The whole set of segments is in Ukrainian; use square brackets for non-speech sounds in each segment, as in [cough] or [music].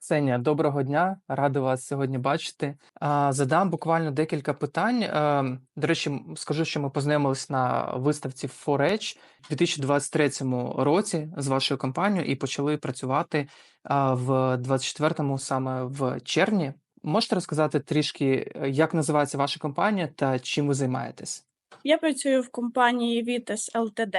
Ксенія, доброго дня, радий вас сьогодні бачити. Задам буквально декілька питань. Ем, До речі, скажу, що ми познайомились на виставці ForEdge у 2023 році з вашою компанією і почали працювати в 24-му саме в червні. Можете розказати трішки, е, як називається ваша компанія та чим ви займаєтесь? Я працюю в компанії Vites Ltd.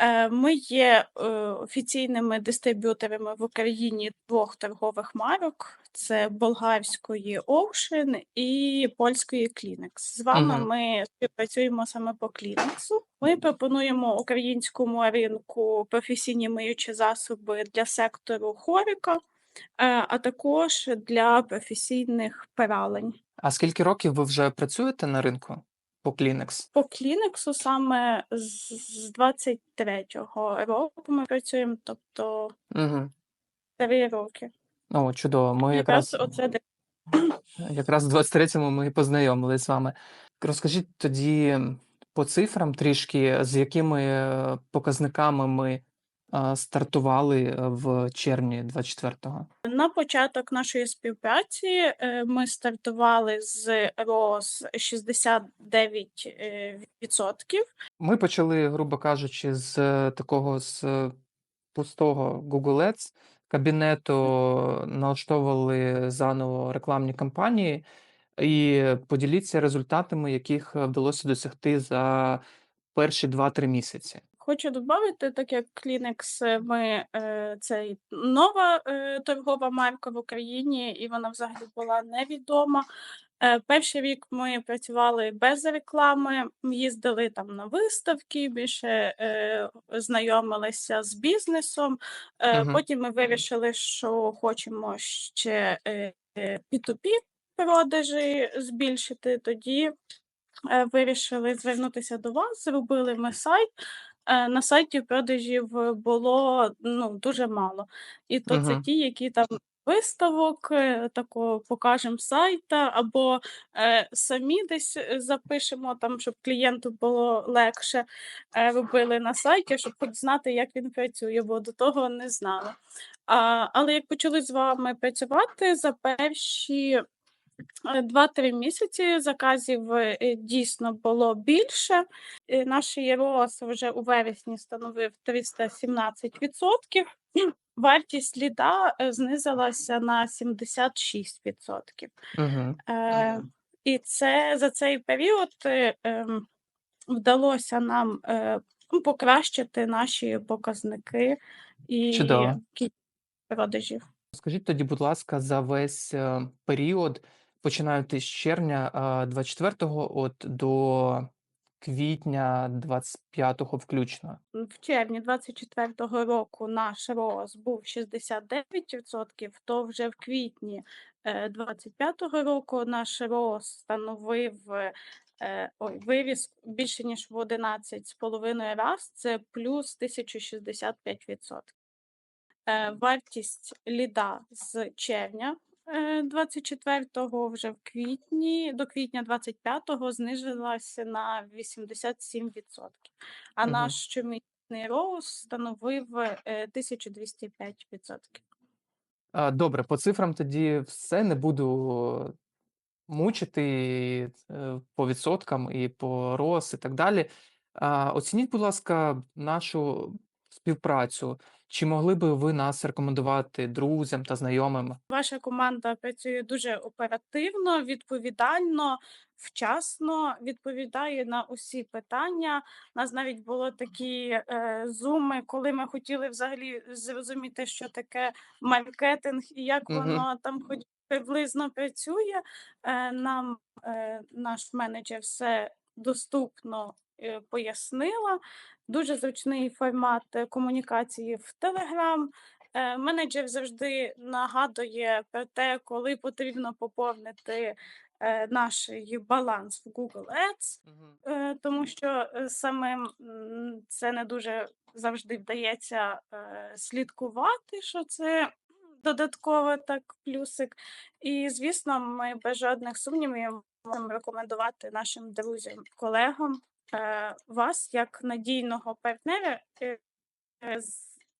Е, Ми є е, офіційними дистриб'юторами в Україні двох торгових марок: це болгарської Ocean і польської Kleenex. З вами Угу. ми співпрацюємо саме по Kleenex. Ми пропонуємо українському ринку професійні миючі засоби для сектору хорика, е, а також для професійних пералень. А скільки років ви вже працюєте на ринку по Клінекс? По Клінексу саме з з 23-го року ми працюємо, тобто Угу. 3 роки. О, чудово. Ми Якраз якраз оце [clears throat] Якраз в 23-му ми познайомилися з вами. Розкажіть тоді по цифрам трішки, з якими е, показниками ми стартували е, в червні 24-го. на початок нашої співпраці е, ми стартували з ROS 69 е, відсотків. Ми почали, грубо кажучи, з такого з пустого Google Ads кабінету, налаштовували заново рекламні кампанії, і поділіться результатами, яких вдалося досягти за перші 2-3 місяці. Хочу додати, так як е, ми е, це нова е, торгова марка в Україні, і вона взагалі була невідома. Е, Перший рік ми працювали без реклами, їздили там на виставки, більше е, знайомилися з бізнесом. Е, Угу. Потім ми вирішили, що хочемо ще е, е, P2P продажі збільшити. Тоді е, вирішили звернутися до вас, зробили ми сайт. Е, На сайті продажів було ну, дуже мало. І то це ті, які там виставок, е, тако покажемо сайта, або е, самі десь е, запишемо, там, щоб клієнту було легше, е, робили на сайті, щоб хоч знати, як він працює, бо до того не знали. А, але як почали з вами працювати за перші 2-3 місяці заказів е, дійсно було більше. Е, Наш ЄРОС вже у вересні становив 317%. [clears throat] Вартість ліда е, знизилася на 76%. Угу. Е, І це за цей період е, ем, вдалося нам е, ну, покращити наші показники і Чудово. кількість продажів. Скажіть тоді, будь ласка, за весь е, період, починаючи з червня е, 24-го от до квітня 25-го включно. В червні 24-го року наш рост був 69%, то вже в квітні е, 25-го року наш рост становив е, ой, виріс більше ніж в 11,5 раз, це плюс 1065%. Е, Вартість ліда з червня е, 24-го вже в квітні, до квітня 25-го знизилася на 87%. А Угу. наш щомісячний рост становив е, 1205%. А, Добре, по цифрам тоді все не буду мучити е, по відсоткам і по РОС і так далі. А, Оцініть, будь ласка, нашу співпрацю. Чи могли би ви нас рекомендувати друзям та знайомим? Ваша команда працює дуже оперативно, відповідально, вчасно, відповідає на усі питання. У нас навіть було такі е, зуми, коли ми хотіли взагалі зрозуміти, що таке маркетинг і як Угу. воно там хоч приблизно працює. Е, нам е, наш менеджер все доступно е, пояснила. Дуже зручний формат е, комунікації в. Е, Менеджер завжди нагадує про те, коли потрібно поповнити е, наш баланс в Google Ads, тому що самим це не дуже завжди вдається слідкувати, що це додатково так плюсик. І, звісно, ми без жодних сумнівів рекомендувати нашим друзям, колегам е, вас як надійного партнера е, е,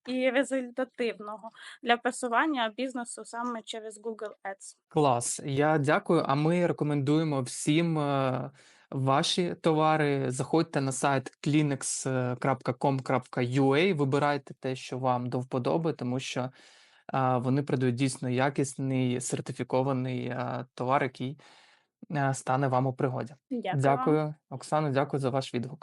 і результативного для просування бізнесу саме через Google Ads. Клас. Я дякую. А ми рекомендуємо всім ваші товари. Заходьте на сайт kleenex.com.ua, вибирайте те, що вам до вподоби, тому що вони продають дійсно якісний сертифікований товар, який а, стане вам у пригоді. Дякую вам. Дякую, Оксано, дякую за ваш відгук.